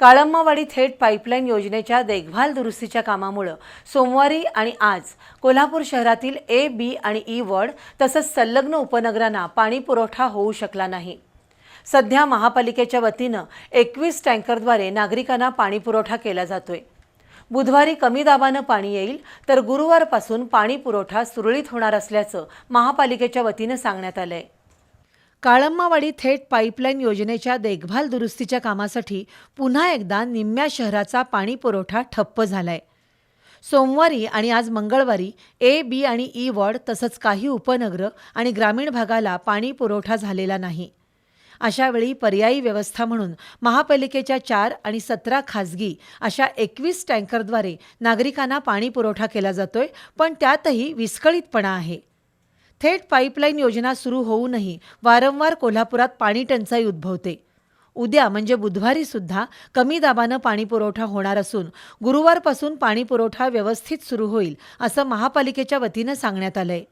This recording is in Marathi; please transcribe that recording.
काळम्मावाडी थेट पाईपलाईन योजनेच्या देखभाल दुरुस्तीच्या कामामुळं सोमवारी आणि आज कोल्हापूर शहरातील ए बी आणि ई वॉर्ड तसंच संलग्न उपनगरांना पाणी पुरवठा होऊ शकला नाही. सध्या महापालिकेच्या वतीनं एकवीस टँकरद्वारे नागरिकांना पाणी पुरवठा केला जातोय. बुधवारी कमी दाबानं पाणी येईल तर गुरुवारपासून पाणी पुरवठा सुरळीत होणार असल्याचं महापालिकेच्या वतीनं सांगण्यात आलं आहे काळम्मावाडी थेट पाईपलाईन योजनेच्या देखभाल दुरुस्तीच्या कामासाठी पुन्हा एकदा निम्म्या शहराचा पाणी पुरवठा ठप्प झालाय. सोमवारी आणि आज मंगळवारी ए बी आणि ई वॉर्ड तसंच काही उपनगरं आणि ग्रामीण भागाला पाणी पुरवठा झालेला नाही. अशावेळी पर्यायी व्यवस्था म्हणून महापालिकेच्या चार आणि सतरा खाजगी अशा एकवीस टँकरद्वारे नागरिकांना पाणी पुरवठा केला जातोय पण त्यातही विस्कळीतपणा आहे. थेट पाईपलाईन योजना सुरू होऊनही वारंवार कोल्हापुरात पाणी टंचाई उद्भवते. उद्या म्हणजे बुधवारी सुद्धा कमी दाबानं पाणीपुरवठा होणार असून गुरुवारपासून पाणीपुरवठा व्यवस्थित सुरू होईल असं महापालिकेच्या वतीनं सांगण्यात आलंय.